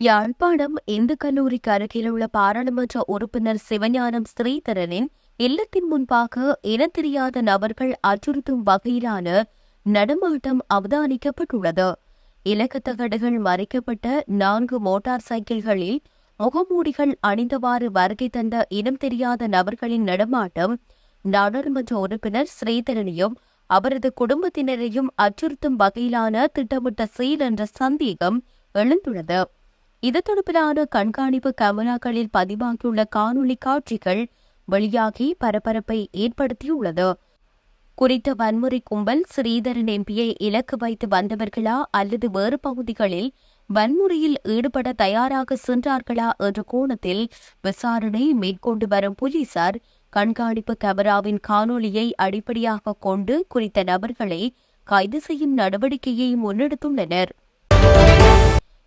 யாழ்ப்பாணம் இந்து கல்லூரிக்கு அருகில் உள்ள பாராளுமன்ற உறுப்பினர் சிவஞானம் ஸ்ரீதரனின் இல்லத்தின் முன்பாக இனத்தெரியாத நபர்கள் அச்சுறுத்தும் வகையிலான நடமாட்டம் அவதானிக்கப்பட்டுள்ளது. இலக்கத்தகடுகள் மறைக்கப்பட்ட நான்கு மோட்டார் சைக்கிள்களில் முகமூடிகள் அணிந்தவாறு வருகை தந்த இனம் தெரியாத நபர்களின் நடமாட்டம் நாடாளுமன்ற உறுப்பினர் ஸ்ரீதரனையும் அவரது குடும்பத்தினரையும் அச்சுறுத்தும் வகையிலான திட்டமிட்ட செயல் என்ற சந்தேகம் எழுந்துள்ளது. இது தொடர்பிலான கண்காணிப்பு கேமராக்களில் பதிவாகியுள்ள காணொலி காட்சிகள் வெளியாகி பரபரப்பை ஏற்படுத்தியுள்ளது. குறித்த வன்முறை கும்பல் ஸ்ரீதரன் எம்பியை இலக்கு வைத்து வந்தவர்களா அல்லது வேறு பகுதிகளில் வன்முறையில் ஈடுபட தயாராக சென்றார்களா என்ற கோணத்தில் விசாரணை மேற்கொண்டு வரும் போலீசார் கண்காணிப்பு கேமராவின் காணொலியை அடிப்படையாக கொண்டு குறித்த நபர்களை கைது செய்யும் நடவடிக்கையை முன்னெடுத்துள்ளனர்.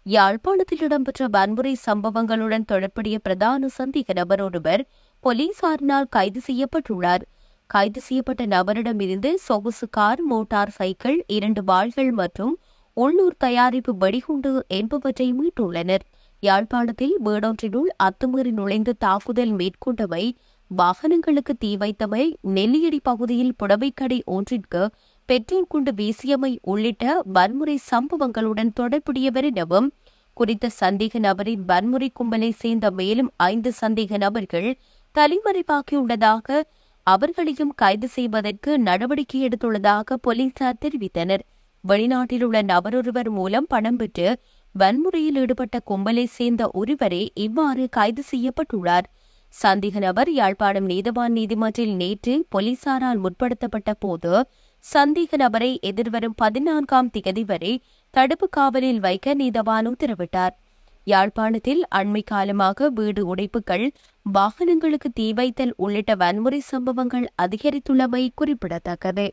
யாழ்ப்பாணத்தில் இடம்பெற்ற வன்முறை சம்பவங்களுடன் தொடர்புடைய பிரதான சந்தேக நபர் ஒருவர் போலீசாரினால் கைது செய்யப்பட்டுள்ளார். கைது செய்யப்பட்ட நபரிடமிருந்து சொகுசு கார் மோட்டார் சைக்கிள் இரண்டு வாள்கள் மற்றும் உள்ளூர் தயாரிப்பு வெடிகுண்டு என்பவற்றை மீட்டுள்ளனர். யாழ்ப்பாணத்தில் வீடொன்றினுள் அத்துமீறி நுழைந்து தாக்குதல் மேற்கொண்டவை வாகனங்களுக்கு தீ வைத்தவை நெல்லியடி பகுதியில் புடவைக்கடை ஒன்றிற்கு பெட்ரோல் குண்டு வீசியமை உள்ளிட்ட வன்முறை சம்பவங்களுடன் தொடர்புடையவர் எனவும் குறித்த சந்தேக நபரின் வன்முறை கும்பலை சேர்ந்த மேலும் ஐந்து சந்தேக நபர்கள் தலைமறைவாகியுள்ளதாக அவர்களையும் கைது செய்வதற்கு நடவடிக்கை எடுத்துள்ளதாக போலீசார் தெரிவித்தனர். வெளிநாட்டில் உள்ள நபரொருவர் மூலம் பணம் பெற்று வன்முறையில் ஈடுபட்ட கும்பலை சேர்ந்த ஒருவரே இவ்வாறு கைது செய்யப்பட்டுள்ளார். சந்தேக நபர் யாழ்ப்பாணம் நீதவான் நீதிமன்றில் நேற்று போலீசாரால் முற்படுத்தப்பட்ட போது சந்தேக நபரை எதிர்வரும் பதினான்காம் திகதி வரை தடுப்பு காவலில் வைக்க நீதவான் உத்தரவிட்டார். யாழ்ப்பாணத்தில் அண்மை காலமாக வீடு உடைப்புகள் வாகனங்களுக்கு தீ வைத்தல் உள்ளிட்ட வன்முறை சம்பவங்கள் அதிகரித்துள்ளமை குறிப்பிடத்தக்கது.